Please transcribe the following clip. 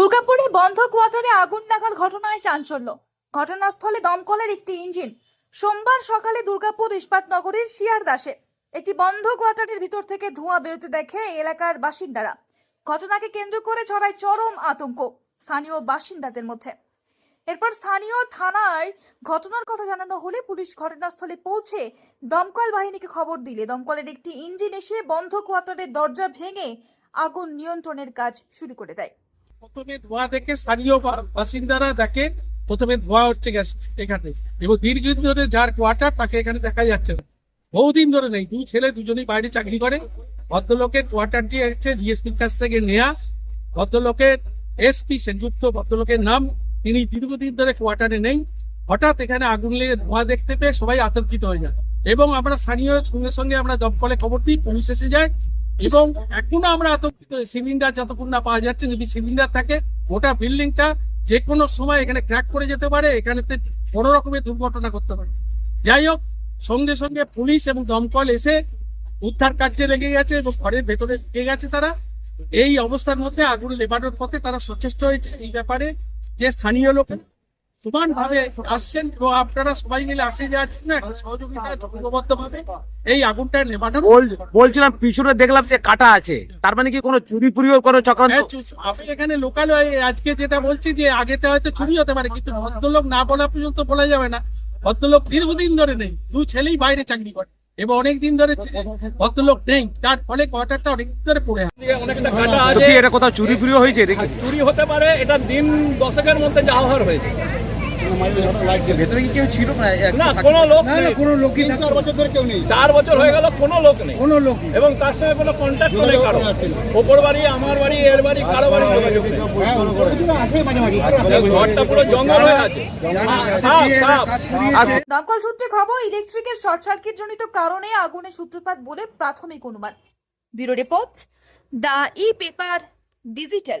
দুর্গাপুরে বন্ধ কোয়ার্টারে আগুন লাগার ঘটনায় চাঞ্চল্য। ঘটনাস্থলে দমকলের একটি ইঞ্জিন। সোমবার সকালে দুর্গাপুর ইস্পাত নগরীর শিয়ারদাসে একটি বন্ধ কোয়ার্টারের ভিতর থেকে ধোঁয়া বেরোতে দেখে এলাকার বাসিন্দারা। ঘটনাকে কেন্দ্র করে ছড়ায় চরম আতঙ্ক স্থানীয় বাসিন্দাদের মধ্যে। এরপর স্থানীয় থানায় ঘটনার কথা জানানো হলে পুলিশ ঘটনাস্থলে পৌঁছে দমকল বাহিনীকে খবর দিলে। দমকলের একটি ইঞ্জিন এসে বন্ধ কোয়ার্টারের দরজা ভেঙে আগুন নিয়ন্ত্রণের কাজ শুরু করে দেয়। প্রথমে ধোঁয়া দেখে স্থানীয় বাসিন্দারা দেখে, প্রথমে ধোঁয়া হচ্ছে গ্যাস এখানে। এবং দীর্ঘদিন ধরে যার কোয়ার্টার তাকে এখানে দেখা যাচ্ছে না। বহুদিন ধরে নেই। দুই ছেলে দুজনেই বাইরে চাকরি করে। ভদ্রলোকের কোয়ার্টারটি হচ্ছে ডিএসপির কাছ থেকে নেয়া। ভদ্রলোকের এসপি সেনযুক্ত ভদ্রলোকের নাম। তিনি দীর্ঘদিন ধরে কোয়ার্টারে নেই। হঠাৎ এখানে আগুন লেগে ধোঁয়া দেখতে পেয়ে সবাই আতঙ্কিত হয়ে যায়। এবং আমরা স্থানীয় সঙ্গে সঙ্গে আমরা দমকলে খবর দিই, পুলিশ এসে যায়। এবং এখনও আমরা আতঙ্কিত সিলিন্ডার, যতক্ষণ না পাওয়া যাচ্ছে, যদি সিলিন্ডার থাকে, গোটা বিল্ডিংটা যে কোনো সময় এখানে ক্র্যাক করে যেতে পারে এখানে বড় রকমের দুর্ঘটনা করতে পারে। যাই হোক, সঙ্গে সঙ্গে পুলিশ এবং দমকল এসে উদ্ধার কার্যে লেগে গেছে এবং ঘরের ভেতরে ঢুকে গেছে তারা। এই অবস্থার মধ্যে আগুন লেবানোর পথে তারা সচেষ্ট হয়েছে এই ব্যাপারে যে স্থানীয় লোক সমান ভাবে আসছেন এবং আপনারা সবাই মিলে আসে না সহযোগিতা ঐক্যবদ্ধ ভাবে এই আগুনটা নেবানোর বলছিলাম পিছনে দেখলাম যে কাটা আছে। তার মানে কি কোনো চুরি পুরিও কোনো চক্রান্ত? হ্যাঁ, আমি এখানে লোকাল আজকে যেটা বলছি যে আগেতে হয়তো চুরি হতে পারে কিন্তু ভদ্রলোক না বলা পর্যন্ত বলা যাবে না। ভদ্রলোক দীর্ঘদিন ধরে নেই দু ছেলেই বাইরে চাকরি করে এবং অনেক দিন ধরে ভদ্রলোক নেই তার ফলে কোয়ার্টারটা অনেক দিন ধরে পড়ে আছে। দিকে অনেকটা কাটা আছে এটা কোথাও চুরি পুরিও হয়েছে দেখি? চুরি হতে পারে এটা দিন দশকের মধ্যে যা হওয়ার হয়েছে। ভেতরে কি কেউ ছিল? না না কোনো লোক। কোনো লোকই চার বছর ধরে কেউ নেই। চার বছর হয়ে গেল কোনো লোক নেই। কোনো লোক নেই। এবং তার সঙ্গে কোনো কন্ট্যাক্ট নেই কারও। ওপর বাড়ি আমার বাড়ি এর বাড়ি কারও বাড়ি যোগাযোগ নেই। হ্যাঁ, আসে মাঝে মাঝে ঘরটা পুরো জঙ্গল হয়ে আছে। দমকল সূত্রে খবর ইলেকট্রিকের শর্ট সার্কিট জনিত কারণে আগুনের সূত্রপাত বলে প্রাথমিক অনুমান। Bureau report the e paper digital.